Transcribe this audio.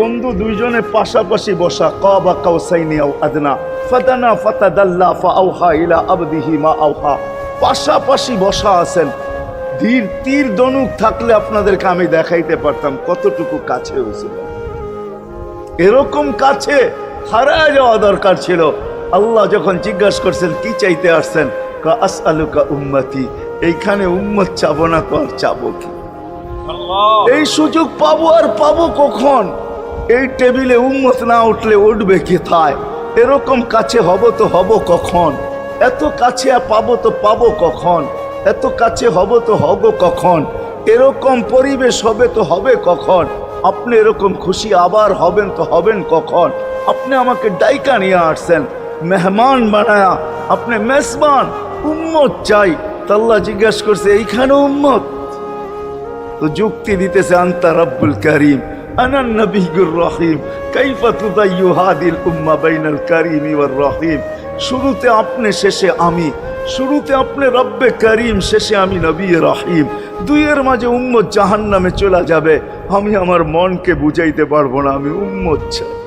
বন্ধু দুইজনে পাশাপাশি বসা কাবা কাউসাইনি আও আদনা। ফাতানা ফাতাদাল্লা ইলা আবদিহি মা পাশাপাশি বসা আছেন। ধীর তীর দনুক থাকলে আপনাদেরকে আমি দেখাইতে পারতাম কতটুকু কাছে হয়েছিল। এরকম কাছে হারায় যাওয়া দরকার ছিল। আল্লাহ যখন জিজ্ঞাসা করছেন কি চাইতে আসছেন? আস আলুকা উম্মতি। এইখানে উম্মত চাবো না তো আর চাবো কি? এই সুযোগ পাবো আর পাবো কখন? এই টেবিলে উম্মত না উঠলে উঠবে কোথায়? এরকম কাছে হব তো হব কখন? এত কাছে পাবো তো পাবো কখন? এত কাছে হব তো হব কখন? এরকম পরিবেশ হবে তো হবে কখন? আপনি এরকম খুশি আবার হবেন তো হবেন কখন? আপনি আমাকে ডাইকা নিয়ে আসছেন, মেহমান বানায়া। আপনি মেসমান উম্মত চাই। তাল্লা জিজ্ঞাসা করছে, এইখানে উম্মত? তো যুক্তি দিতেছে, আন্তা রব্বুল করিম। আনান النبي রহিম كيف তুদাইয়ু هذه উম্মা بين করিম والرحيم শুরুতে আপনি, শেষে আমি। শুরুতে আপনি, রব্বে করিম, শেষে আমি নবী রহিম। দুইয়ের মাঝে উম্মত জাহান্নামে চলে যাবে। আমি আমার মনকে বুঝাইতে পারব না, আমি উম্মত চাই